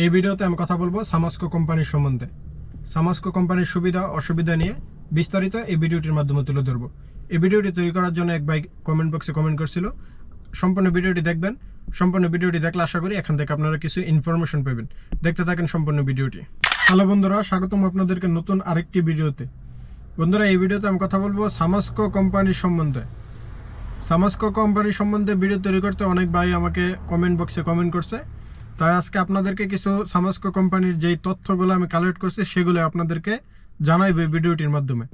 এই ভিডিওতে আমি কথা বলব সামাস্কো কোম্পানির সম্বন্ধে। সামাস্কো কোম্পানির সুবিধা, অসুবিধা নিয়ে বিস্তারিত এই ভিডিওটির মাধ্যমে তুলে ধরবো। এই ভিডিওটি তৈরি করার জন্য এক ভাই কমেন্ট বক্সে কমেন্ট করছিল। সম্পূর্ণ ভিডিওটি দেখবেন। সম্পূর্ণ ভিডিওটি দেখলে আশা করি এখান থেকে আপনারা কিছু ইনফরমেশন পাবেন। দেখতে থাকেন সম্পূর্ণ ভিডিওটি। হ্যালো বন্ধুরা, স্বাগতম আপনাদেরকে নতুন আরেকটি ভিডিওতে। বন্ধুরা, এই ভিডিওতে আমি কথা বলব সামাস্কো কোম্পানির সম্বন্ধে। সামাস্কো কোম্পানির সম্বন্ধে ভিডিও তৈরি করতে অনেক ভাই আমাকে কমেন্ট বক্সে কমেন্ট করছে। তাই আজকে আপনাদেরকে কিছু সামাস্কো কোম্পানির যেই তথ্যগুলো আমি কালেক্ট করছি, সেগুলো আপনাদেরকে জানাইব ভিডিওটির মাধ্যমে।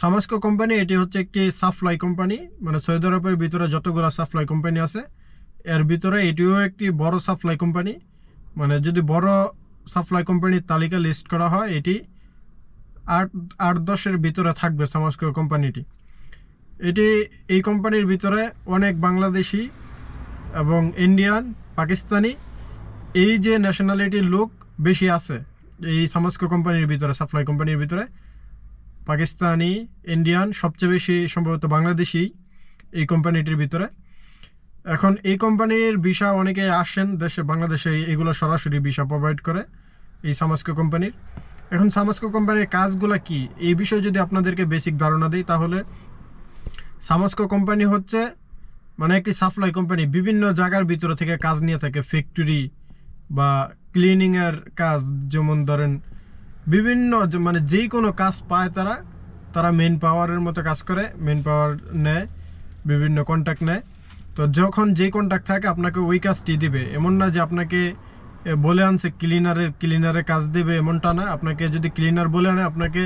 সামাস্কো কোম্পানি, এটি হচ্ছে একটি সাপ্লাই কোম্পানি মানে সৌদি আরবের ভিতরে যতগুলো সাপ্লাই কোম্পানি আছে, এর ভিতরে এটিও একটি বড় সাপ্লাই কোম্পানি। মানে যদি বড় সাপ্লাই কোম্পানির তালিকা লিস্ট করা হয়, এটি আট আট দশের ভিতরে থাকবে সামাস্কো কোম্পানিটি। এটি, এই কোম্পানির ভিতরে অনেক বাংলাদেশি এবং ইন্ডিয়ান পাকিস্তানি এই যে ন্যাশনালিটির লোক বেশি আছে, এই সামাস্কো কোম্পানির ভিতরে সাপ্লাই কোম্পানির ভিতরে, পাকিস্তানি ইন্ডিয়ান সবচেয়ে বেশি সম্ভবত বাংলাদেশি এই কোম্পানিটির ভিতরে। এখন এই কোম্পানির ভিসা অনেকে আসেন দেশে, বাংলাদেশে এগুলো সরাসরি ভিসা প্রোভাইড করে এই সামাস্কো কোম্পানির এখন সামাস্কো কোম্পানির কাজগুলো কি? এই বিষয়ে যদি আপনাদেরকে বেসিক ধারণা দিই, তাহলে সামাস্কো কোম্পানি হচ্ছে মানে একটি সাপ্লাই কোম্পানি বিভিন্ন জায়গার ভিতরে থেকে কাজ নিয়ে থাকে ফ্যাক্টরি বা ক্লিনিংয়ের কাজ যেমন ধরেন, বিভিন্ন মানে যেই কোনো কাজ পায় তারা তারা মেন পাওয়ারের মতো কাজ করে মেন পাওয়ার নেয়, বিভিন্ন কন্ট্যাক্ট নেয়। তো যখন যে কন্ট্যাক্ট থাকে, আপনাকে ওই কাজটি দিবে। এমন না যে আপনাকে বলে আনছে ক্লিনারের ক্লিনারের কাজ দেবে, এমনটা না। আপনাকে যদি ক্লিনার বলে আনে, আপনাকে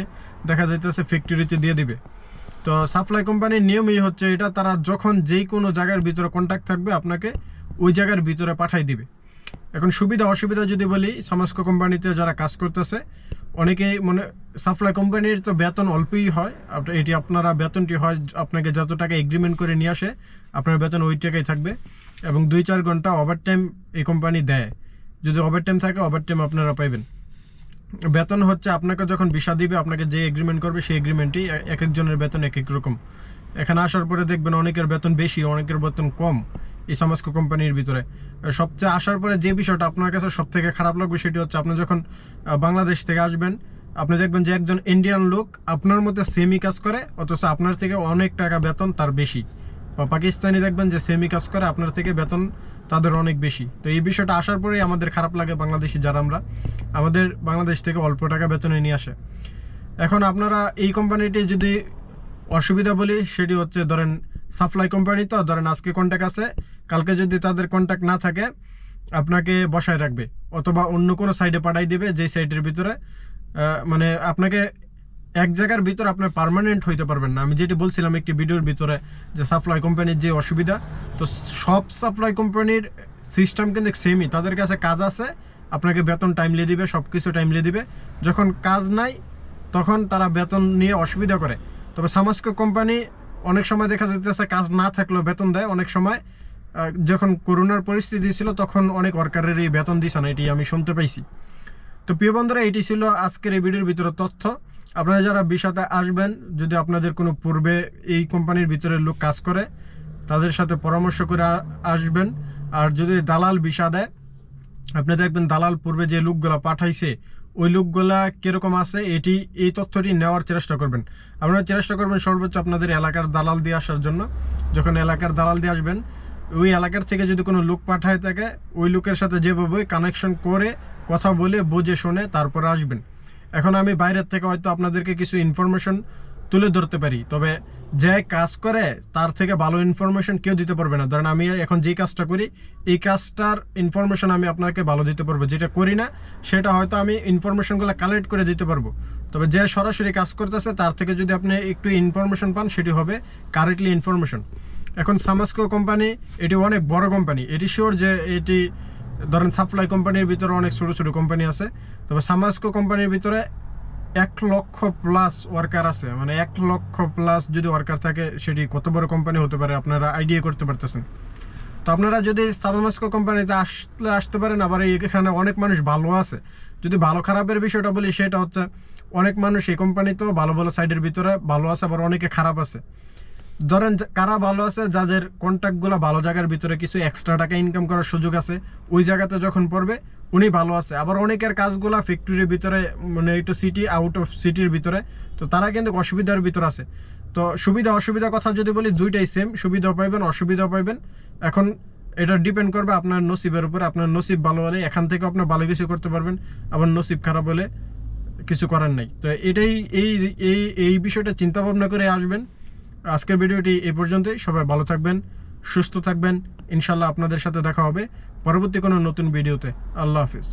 দেখা যাইতেছে ফ্যাক্টরিতে দিয়ে দিবে। তো সাপ্লাই কোম্পানির নিয়মই হচ্ছে এটা, তারা যখন যেই কোনো জায়গার ভিতরে কন্ট্যাক্ট থাকবে, আপনাকে ওই জায়গার ভিতরে পাঠাই দিবে। এখন সুবিধা অসুবিধা যদি বলি সামাস্কো কোম্পানিতে যারা কাজ করতেছে, অনেকেই মানে সাপ্লাই কোম্পানির তো বেতন অল্পই হয়। এটি আপনারা, বেতনটি হয়, আপনাকে যত টাকা এগ্রিমেন্ট করে নিয়ে আসে, আপনার বেতন ওই টাকাই থাকবে। এবং দুই চার ঘণ্টা ওভার টাইম এই কোম্পানি দেয়। যদি ওভার টাইম থাকে ওভার টাইম আপনারা পাইবেন। বেতন হচ্ছে আপনাকে যখন ভিসা দিবে, আপনাকে যে এগ্রিমেন্ট করবে, সেই এগ্রিমেন্টই এক একজনের বেতন এক এক রকম। এখানে আসার পরে দেখবেন অনেকের বেতন বেশি, অনেকের বেতন কম। এই কোম্পানির ভিতরে। সবচেয়ে আসার পরে যে বিষয়টা আপনার কাছে সব থেকে খারাপ লাগবে সেটি হচ্ছে আপনি যখন বাংলাদেশ থেকে আসবেন, আপনি দেখবেন যে একজন ইন্ডিয়ান লোক আপনার মধ্যে সেমি কাজ করে, অথচ আপনার থেকে অনেক টাকা বেতন তার বেশি। বা পাকিস্তানি দেখবেন যে সেমি কাজ করে, আপনার থেকে বেতন তাদের অনেক বেশি। তো এই বিষয়টা আসার পরেই আমাদের খারাপ লাগে বাংলাদেশি যারা আমরা, আমাদের বাংলাদেশ থেকে অল্প টাকা বেতনে নিয়ে আসে। এখন আপনারা এই কোম্পানিটি যদি অসুবিধা বলি, সেটি হচ্ছে ধরেন সাপ্লাই কোম্পানি তো, ধরেন আজকে কন্ট্যাক্ট আছে কালকে যদি তাদের কন্ট্যাক্ট না থাকে, আপনাকে বসায় রাখবে, অথবা অন্য কোনো সাইডে পাঠাই দিবে, যেই সাইডের ভিতরে মানে আপনাকে এক জায়গার ভিতরে আপনি পার্মানেন্ট হইতে পারবেন না। আমি যেটি বলছিলাম একটি ভিডিওর ভিতরে যে সাপ্লাই কোম্পানির যে অসুবিধা, তো সব সাপ্লাই কোম্পানির সিস্টেম কিন্তু সেমই তাদের কাছে কাজ আছে, আপনাকে বেতন টাইমলি দিবে সব কিছু টাইমলি দিবে। যখন কাজ নাই, তখন তারা বেতন নিয়ে অসুবিধা করে। তবে সামাস্কো কোম্পানি অনেক সময় দেখা যাচ্ছে কাজ না থাকলেও বেতন দেয়, অনেক সময় যখন করোনার পরিস্থিতি ছিল, তখন অনেক ওয়ার্কারেরই বেতন দিছে না, এটি আমি শুনতে পাইছি। তো প্রিয় বন্ধুরা, এটি ছিল আজকের এই ভিডিওর ভিতরে তথ্য। আপনারা যারা বিষাতে আসবেন, যদি আপনাদের কোনো পূর্বে এই কোম্পানির ভিতরে লোক কাজ করে, তাদের সাথে পরামর্শ করে আসবেন। আর যদি দালাল বিষা দেয়, আপনি দেখবেন দালাল পূর্বে যে লোকগুলা পাঠাইছে, ওই লোকগুলা কীরকম আছে, এটি, এই তথ্যটি নেওয়ার চেষ্টা করবেন। আপনারা চেষ্টা করবেন সর্বোচ্চ আপনাদের এলাকার দালাল দিয়ে আসার জন্য। যখন এলাকার দালাল দিয়ে আসবেন ওই এলাকার থেকে যদি কোনো লোক পাঠায় থাকে ওই লোকের সাথে যেভাবে কানেকশন করে, কথা বলে, বুঝে, শুনে তারপরে আসবেন। এখন আমি বাইরের থেকে হয়তো আপনাদেরকে কিছু ইনফরমেশন তুলে ধরতে পারি। তবে যে কাজ করে, তার থেকে ভালো ইনফরমেশন কেউ দিতে পারবে না। ধরেন আমি এখন যেই কাজটা করি, এই কাজটার ইনফরমেশন আমি আপনাকে ভালো দিতে পারব। যেটা করি না, সেটা হয়তো আমি ইনফরমেশনগুলো কালেক্ট করে দিতে পারব। তবে যে সরাসরি কাজ করতেছে, তার থেকে যদি আপনি একটু ইনফরমেশন পান, সেটি হবে কারেক্টলি ইনফরমেশন এখন সামাস্কো কোম্পানি এটি অনেক বড় কোম্পানি এটি শিওর যে এটি, ধরেন সাপ্লাই কোম্পানির ভিতরে অনেক ছোটো ছোটো কোম্পানি আছে। তবে সামাস্কো কোম্পানির ভিতরে এক লক্ষ প্লাস ওয়ার্কার আছে। মানে এক লক্ষ প্লাস যদি ওয়ার্কার থাকে, সেটি কত বড় কোম্পানি হতে পারে আপনারা আইডিয়া করতে পারতেছেন। তো আপনারা যদি সামাস্কো কোম্পানিতে আসলে আসতে পারেন, আবার এখানে অনেক মানুষ ভালো আছে। যদি ভালো খারাপের বিষয়টা বলি, সেটা হচ্ছে অনেক মানুষ এই কোম্পানিতেও ভালো ভালো সাইডের ভিতরে ভালো আছে, আবার অনেকে খারাপ আছে। ধরেন কারা ভালো আছে, যাদের কন্ট্যাক্টগুলো ভালো জায়গার ভিতরে কিছু এক্সট্রা টাকা ইনকাম করার সুযোগ আছে, ওই জায়গাতে যখন পড়বে, উনি ভালো আছে। আবার অনেকের কাজগুলা ফ্যাক্টরির ভিতরে মানে একটু সিটি আউট অফ সিটির ভিতরে, তো তারা কিন্তু অসুবিধার ভিতর আছে। তো সুবিধা, অসুবিধা কথা যদি বলি, দুইটাই সেম সুবিধা পাইবেন অসুবিধা পাইবেন। এখন এটা ডিপেন্ড করবে আপনার নসিবের উপর। আপনার নসিব ভালো হলে এখান থেকে আপনার ভালো কিছু করতে পারবেন, আবার নসিব খারাপ হলে কিছু করার নাই। তো এটাই এই এই এই বিষয়টা চিন্তা ভাবনা করে আসবেন। আজকের ভিডিওটি এ পর্যন্তই। সবাই ভালো থাকবেন, সুস্থ থাকবেন। ইনশাল্লাহ আপনাদের সাথে দেখা হবে পরবর্তী কোনো নতুন ভিডিওতে। আল্লাহ হাফিজ।